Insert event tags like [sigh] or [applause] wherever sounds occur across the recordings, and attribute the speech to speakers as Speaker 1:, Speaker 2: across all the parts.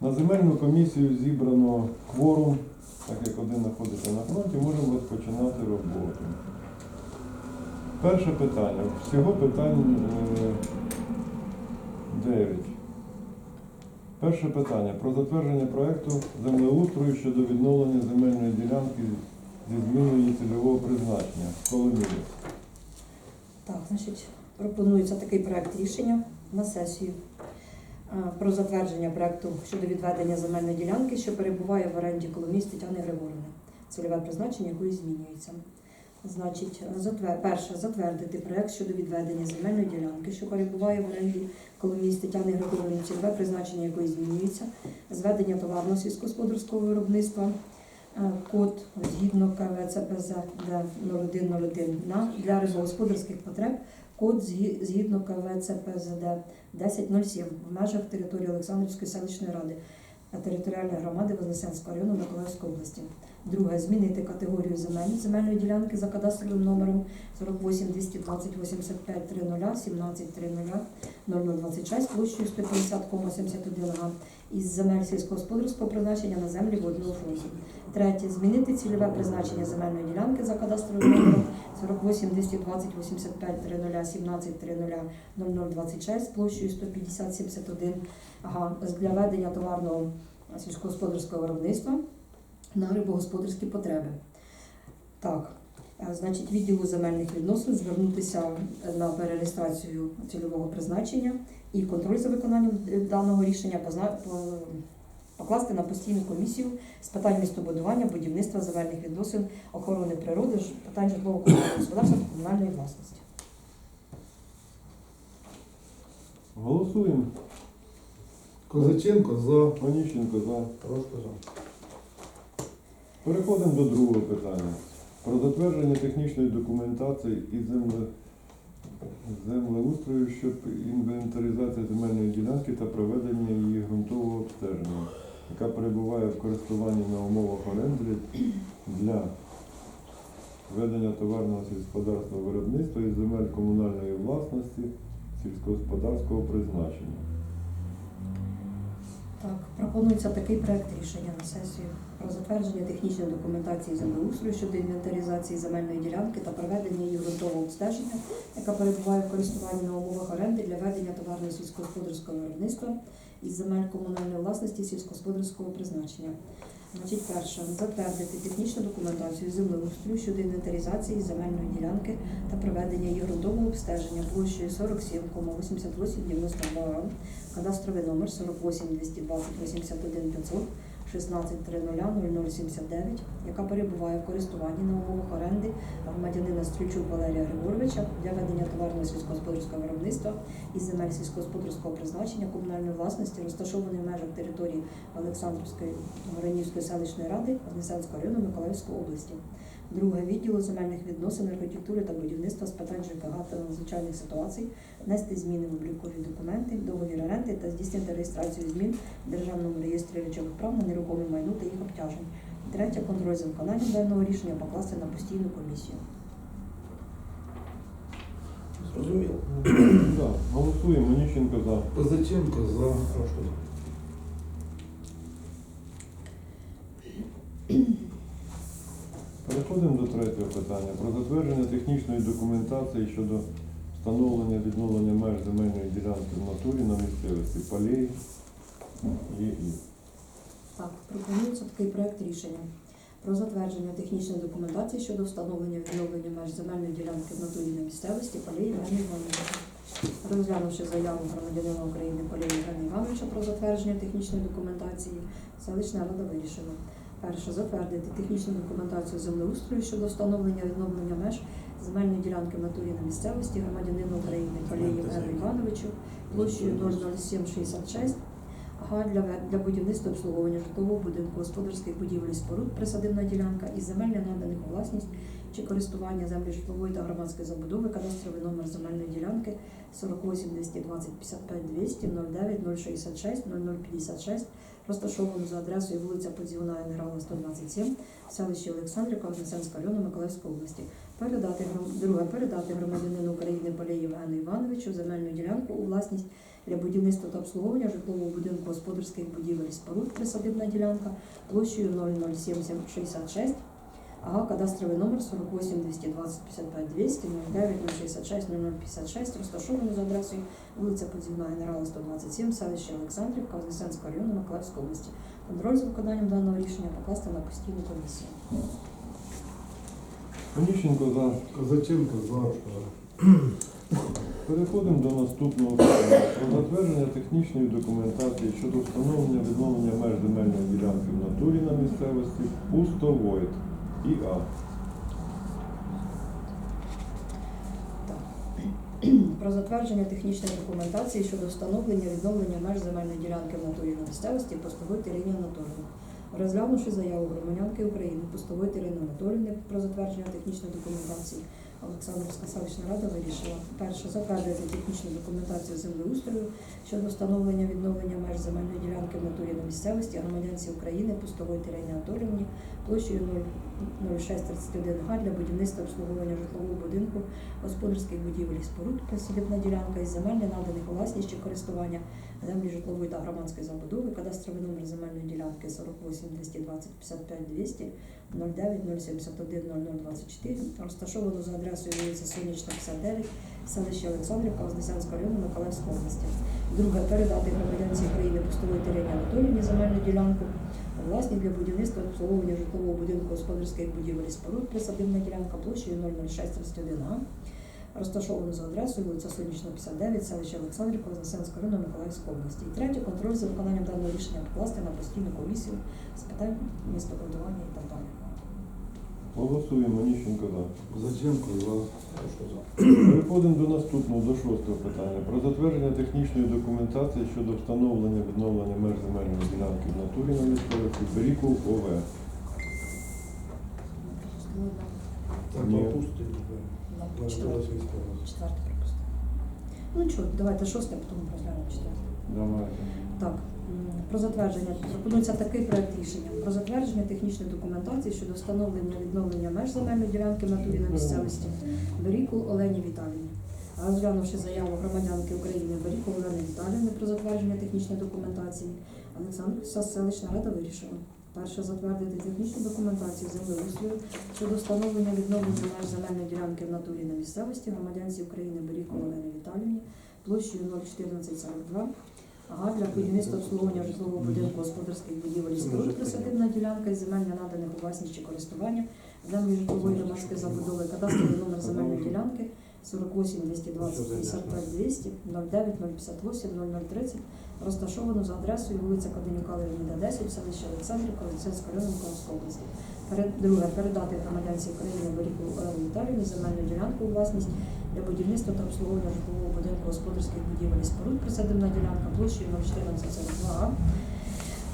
Speaker 1: На земельну комісію зібрано кворум, так як один знаходиться на фронті, можемо розпочинати роботу. Перше питання. Всього питань 9. Перше питання про затвердження проекту землеустрою щодо відновлення земельної ділянки зі зміною цільового призначення. Коломієць.
Speaker 2: Так, значить, пропонується такий проект рішення на сесію е, про затвердження проекту щодо відведення земельної ділянки, що перебуває в оренді коломіс Тетяни Григорівни, цільове призначення якої змінюється. Значить, затвер... перше затвердити проект щодо відведення земельної ділянки, що перебуває в оренді коломіс Тетяни Григорівни, цільове призначення якої змінюється, зведення товарно сільськогосподарського виробництва. Е, Код згідно КВЦПЗ для 0101 на для рибогосподарських потреб код згідно КВЦПЗД 1007 в межах території Олександрівської селищної ради та територіальної громади Вознесенського району Миколаївської області. Друге змінити категорію земель земельної ділянки за кадастровим номером 48 220 85 30 17 30 0026 площею 150,71 га із земель сільськогосподарського призначення на землі водного фонду. Третє. Змінити цільове призначення земельної ділянки за кадастровим номером 48 220 85 30 17 30 0026 площею 150 71 ага, для ведення товарного сільськогосподарського виробництва на рибогосподарські потреби. Так, е, значить, відділу земельних відносин звернутися на перереєстрацію цільового призначення і контроль за виконанням е, даного рішення покласти на постійну комісію з питань містобудування, будівництва земельних відносин, охорони природи, питань житлово-комунального господарства та комунальної власності.
Speaker 1: Голосуємо.
Speaker 3: Козаченко за.
Speaker 1: Оніщенко за.
Speaker 3: Трошки за.
Speaker 1: Переходимо до другого питання. Про затвердження технічної документації і земле... землеустрою щодо інвентаризації земельної ділянки та проведення її ґрунтового обстеження, яка перебуває в користуванні на умовах оренди для ведення товарного сільськогосподарського виробництва і земель комунальної власності сільськогосподарського призначення.
Speaker 2: Так, пропонується такий проект рішення на сесію про затвердження технічної документації землеустрою щодо інвентаризації земельної ділянки та проведення її ґрунтового обстеження, яка перебуває в користуванні на умовах оренди для ведення товарного сільськогосподарського виробництва із земель комунальної власності сільськогосподарського призначення. Значить, перше, затвердити технічну документацію землеустрою щодо інвентаризації земельної ділянки та проведення її ґрунтового обстеження площею 47,8892 га, кадастровий номер 48 220 81 500 16 00 0079, яка перебуває в користуванні на умовах оренди громадянина Стрільчук Валерія Григоровича для ведення товарного сільськогосподарського виробництва із земель сільськогосподарського призначення комунальної власності, розташованої в межах території Олександрівської Воронівської селищної ради Вознесенського району Миколаївської області. Друге відділу земельних відносин, архітектури та будівництва з питань ЖКГ та надзвичайних ситуацій внести зміни в облікові документи, договір оренди та здійснити реєстрацію змін в Державному реєстрі речових прав на нерухоме майно та їх обтяжень. Третє контроль за виконанням даного рішення покласти на постійну комісію.
Speaker 3: Зрозуміло. [clears throat]
Speaker 1: Голосуємо. Оніщенко за.
Speaker 3: Козаченко за. Трошки за.
Speaker 1: Переходимо до третього питання. Про затвердження технічної документації щодо встановлення відновлення меж земельної ділянки в натурі на місцевості Палей ЄІ.
Speaker 2: Так, пропонується такий проект рішення про затвердження технічної документації щодо встановлення відновлення меж земельної ділянки в натурі на місцевості Полії Євгенія Івановича. Розглянувши заяву громадянина України Полії Євгенія Івановича про затвердження технічної документації, селищна рада вирішила. Перше, затвердити технічну документацію землеустрою щодо встановлення відновлення меж земельної ділянки в натурі на місцевості громадянину України Полії Євгенію Івановичу площею 00766 Ага, для, для будівництва обслуговування житлового будинку, господарських будівель і споруд, присадибна ділянка із земельне наданих у власність чи користування землі житлової та громадської забудови, кадастровий номер земельної ділянки 48 220 55 200 09 066 0056, розташовану за адресою вулиця Подзівна Генерала 127, селище Олександрівка, Вознесенська району Миколаївської області. Передати друге передати громадянину України Полі Євгену Івановичу земельну ділянку у власність для будівництва та обслуговування житлового будинку будинку-господарських будівель споруд присадибна ділянка площею 00766 Ага, кадастровий номер 48 220 55 200 09 066 0056, розташований за адресою вулиця Подзівна Генерала 127, селище Олександрівка, Вознесенського району Миколаївської області. Контроль за виконанням даного рішення покласти на постійну комісію.
Speaker 1: Оніщенко за.
Speaker 3: Козаченко за.
Speaker 1: Переходимо до наступного питання. Про затвердження технічної документації щодо встановлення відновлення меж земельної ділянки в натурі на місцевості Пустовойт ІА.
Speaker 2: Про затвердження технічної документації щодо встановлення відновлення меж земельної ділянки в натурі на місцевості постової Ірині Анатоліївни. Розглянувши заяву громадянки України постової Ірини Анатоліївни про затвердження технічної документації, Олександрівська селищна рада вирішила перше затвердити технічну документацію землеустрою щодо встановлення відновлення меж земельної ділянки в натурі на місцевості громадянці України постової Ірині Анатоліївні площею 0631 га для будівництва обслуговування житлового будинку господарських будівель і споруд, присадибна ділянка із земель, наданих власність чи користування землі житлової та громадської забудови, кадастровий номер земельної ділянки 48 220 55 200 09 071 0024, розташовано за адресою вулиця Сонячна, 59, селище Олександрівка, Вознесенського району Миколаївської області. Друге, передати громадянці України пустової Терині Анатоліївні земельну ділянку власні для будівництва обслуговування житлового будинку господарських будівель споруд, присадибна ділянка площею 00631 А, розташовано за адресою вулиця Сонячна, 59, селище Олександрівка, Вознесенського району Миколаївської області. І третє, контроль за виконанням даного рішення покласти на постійну комісію з питань містобудування і так далі.
Speaker 1: Голосуємо. Оніщенко за.
Speaker 3: Козаченко за.
Speaker 1: Переходимо до наступного, до шостого питання. Про затвердження технічної документації щодо встановлення відновлення меж земельної ділянки в натурі на місцевості Берікул ОВ.
Speaker 3: Так,
Speaker 1: Ні.
Speaker 3: пропустимо.
Speaker 2: На четверте четверте пропустимо. Ну нічого, давайте шосте, а потім розглянемо четверте.
Speaker 1: Давайте.
Speaker 2: Так, про затвердження. Пропонується такий проект рішення. Про затвердження технічної документації щодо встановлення відновлення меж земельної ділянки в натурі на місцевості Берікул Олені Віталіївні. Розглянувши заяву громадянки України Берікул Олени Віталіївни про затвердження технічної документації, Олександрівська селищна рада вирішила. Перше затвердити технічну документацію землеустрою щодо встановлення відновлення меж земельної ділянки в натурі на місцевості громадянці України Берікул Олені Віталіївні площею 01442 Ага, для будівництва обслуговування житлового будинку господарських будівель і споруд присадибна ділянка із земель, не наданих у власність чи користування, землі житлової громадської забудови, кадастровий номер земельної ділянки 48 220 55 200 09 058 0030, розташовано за адресою вулиця Каденюка Леоніда 10, селище Олександрівка, Олександрівського району Миколаївської області. Друге, передати громадянці України Боріку Олені Віталіївні земельну ділянку у власність для будівництва та обслуговування житлового будинку господарських будівель і споруд присадибна ділянка площею 01442 А,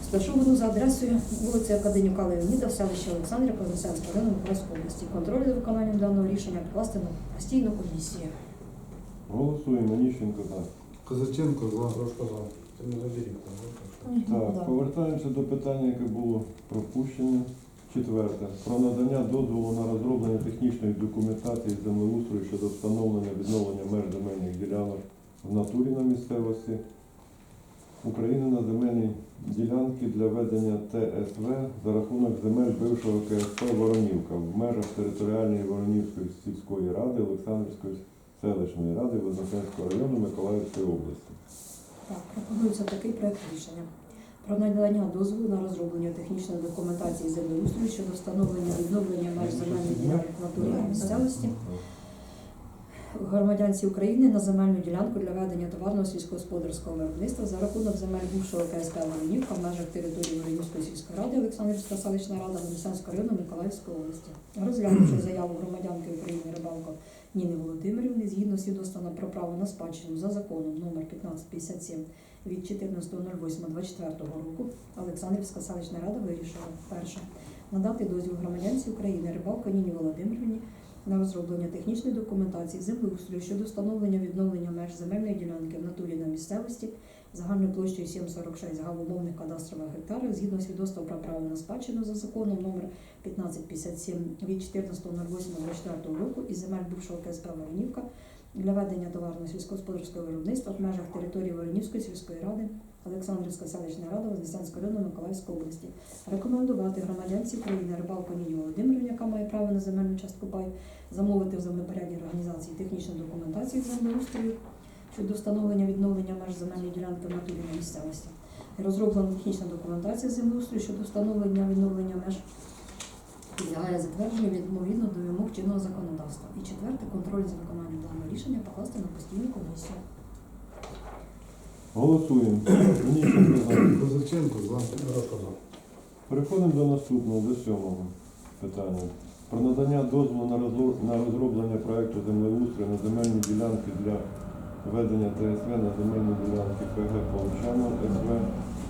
Speaker 2: розташовану за адресою вулиця Академіка Леоніда в селищі Олександрівка, Вознесенського району Миколаївської області. Контроль за виконанням даного рішення покласти на постійну комісію.
Speaker 1: Голосуємо. Оніщенко за.
Speaker 3: Козаченко за.
Speaker 4: Трошки за. Це не заберіть.
Speaker 1: Так, повертаємося до питання, яке було пропущене. Четверте. Про надання дозволу на розроблення технічної документації землеустрою щодо встановлення відновлення меж земельних ділянок в натурі на місцевості України на земельні ділянки для ведення ТСВ за рахунок земель бившого КСП Воронівка в межах територіальної Воронівської сільської ради Олександрівської селищної ради Вознесенського району Миколаївської області.
Speaker 2: Так, пропонується такий проект рішення. Про надання дозволу на розроблення технічної документації землеустрою щодо встановлення відновлення меж земельних ділянок в місцевості громадянці України на земельну ділянку для ведення товарного сільськогосподарського виробництва за рахунок земель бувшого КСП Воронівка в межах території Воронівської сільської ради Олександрівська селищна рада Вознесенського району Миколаївської області. Розглянувши заяву громадянки України Рибалко Ніни Володимирівни згідно свідоцтва про право на спадщину за законом номер 1557 від 14.08.24 року Олександрівська селищна рада вирішила перше надати дозвіл громадянці України Рибалко Ніні Володимирівні на розроблення технічної документації землеустрою щодо встановлення відновлення меж земельної ділянки в натурі на місцевості загальною площею 746 га в умовних кадастрових гектарів згідно свідоцтва про право на спадщину за законом номер 1557 від 14.08.24 року із земель бувшого КСП Воронівка для ведення товарно сільськогосподарського виробництва в межах території Воронівської сільської ради Олександрівська селищна рада Вознесенського району Миколаївської області. Рекомендувати громадянці України Рибалко Ніні Володимирівні, яка має право на земельну частку пай, замовити в землепорядній організації технічну документацію землеустрою щодо встановлення відновлення меж земельної ділянки в натурі на місцевості. Розроблена технічна документація землеустрою щодо встановлення відновлення меж підлягає затвердженню відповідно до вимог чинного законодавства. І четверте, контроль за виконанням даного рішення покласти на постійну комісію.
Speaker 1: Голосуємо.
Speaker 3: Козаченко за.
Speaker 1: Переходимо до наступного, до сьомого питання. Про надання дозволу на розроблення проекту землеустрою на земельні ділянки для ведення ТСВ на земельні ділянки ПГ Полчанов СВ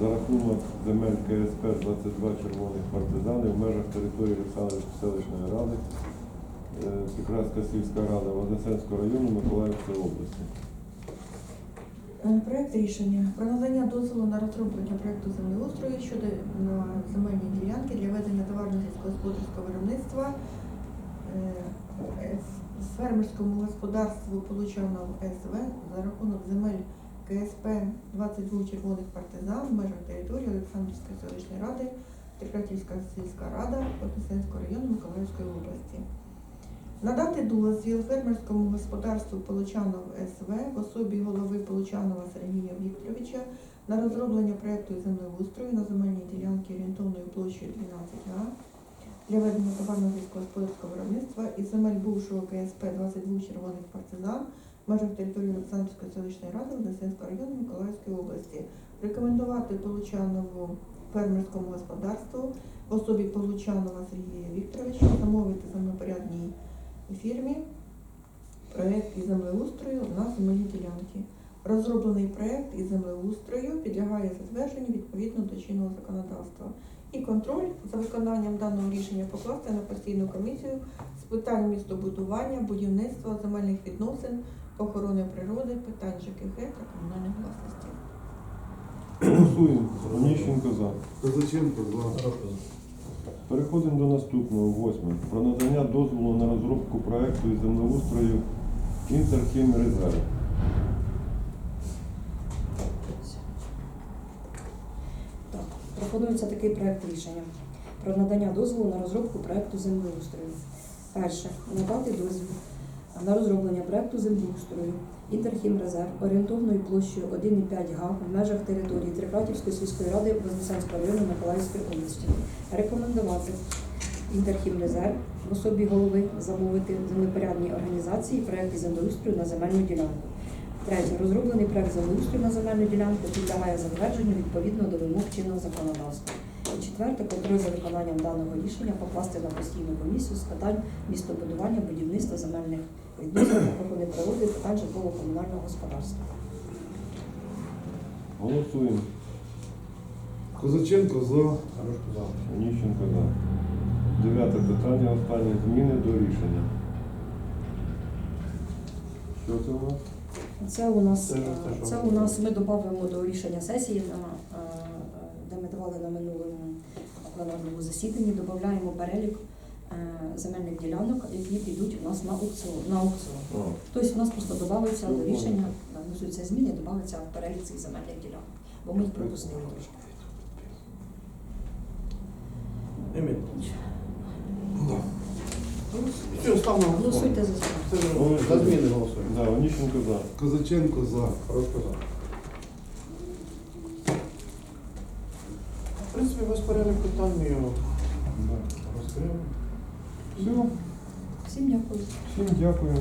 Speaker 1: за рахунок земель КСП 22 червоних партизанів в межах території Олександрівської селищної ради, е, сільська рада Вознесенського району Миколаївської області.
Speaker 5: Е, Проект рішення про надання дозволу на розроблення проекту землеустрою щодо на земельні ділянки для ведення товарного сільськогосподарського виробництва е, е, фермерському господарству Получанов СВ за рахунок земель КСП 22 червоних партизан в межах території Олександрівської селищної ради, Текратівська сільська рада Вознесенського району Миколаївської області. Надати дозвіл фермерському господарству Получанов СВ в особі голови Получанова Сергія Вікторовича на розроблення проекту землеустрою на земельній ділянці орієнтовною площею 12 га для ведення товарного сільськогосподарського виробництва із земель бувшого КСП 22 червоних партизан межах території Олександрівської селищної ради Вознесенського району Миколаївської області. Рекомендувати Получанову фермерському господарству в особі Получанова Сергія Вікторовича замовити землепорядній фірмі проєкт із землеустрою на земельній ділянці. Розроблений проєкт із землеустрою підлягає затвердженню відповідно до чинного законодавства. І контроль за виконанням даного рішення покласти на постійну комісію з питань містобудування, будівництва, земельних відносин, охорони природи, питань ЖКХ та комунальної власності.
Speaker 1: Голосуємо. Онищенко за.
Speaker 3: Козаченко за.
Speaker 4: За.
Speaker 1: Переходимо до наступного, восьме. Про надання дозволу на розробку проекту із землеустрою Інтерхім Резерв.
Speaker 2: Так, пропонується такий проект рішення про надання дозволу на розробку проекту землеустрою. Перше, надати дозвіл на розроблення проекту землеустрою Інтерхімрезерв орієнтовною площею 1,5 га в межах території Трипратівської сільської ради Вознесенського району Миколаївської області. Рекомендувати Інтерхімрезерв в особі голови замовити землепорядній організації проект із землеустрою на земельну ділянку. Третє. Розроблений проект землеустрою на земельну ділянку підлягає затвердженню відповідно до вимог чинного законодавства. Четверте, контроль за виконанням даного рішення покласти на постійну комісію з питань містобудування, будівництва земельних відносин, охорони природи, питань житлово-комунального господарства.
Speaker 1: Голосуємо.
Speaker 3: Козаченко за.
Speaker 4: Дорожко за.
Speaker 1: Дев'яте питання. Останні зміни до рішення. Що це у нас?
Speaker 2: Це у нас
Speaker 4: Це
Speaker 2: у нас ми додамо до рішення сесії на пленарному засіданні. Додаємо перелік е, земельних ділянок, які підуть у нас на аукціон. На аукціон. Тобто у нас просто додається до рішення, да, вносяться зміни, додається в перелік цих земельних ділянок, бо ми їх пропустили трошки.
Speaker 4: Все, став на голосування.
Speaker 2: Голосуйте за зміни.
Speaker 4: За зміни голосуємо.
Speaker 1: да, Онищенко за.
Speaker 3: Козаченко за.
Speaker 4: Дорожко за. В принципі, весь перелік питання
Speaker 1: Да.
Speaker 4: розкрили.
Speaker 1: Все.
Speaker 2: Всім дякую.
Speaker 1: Всім дякую.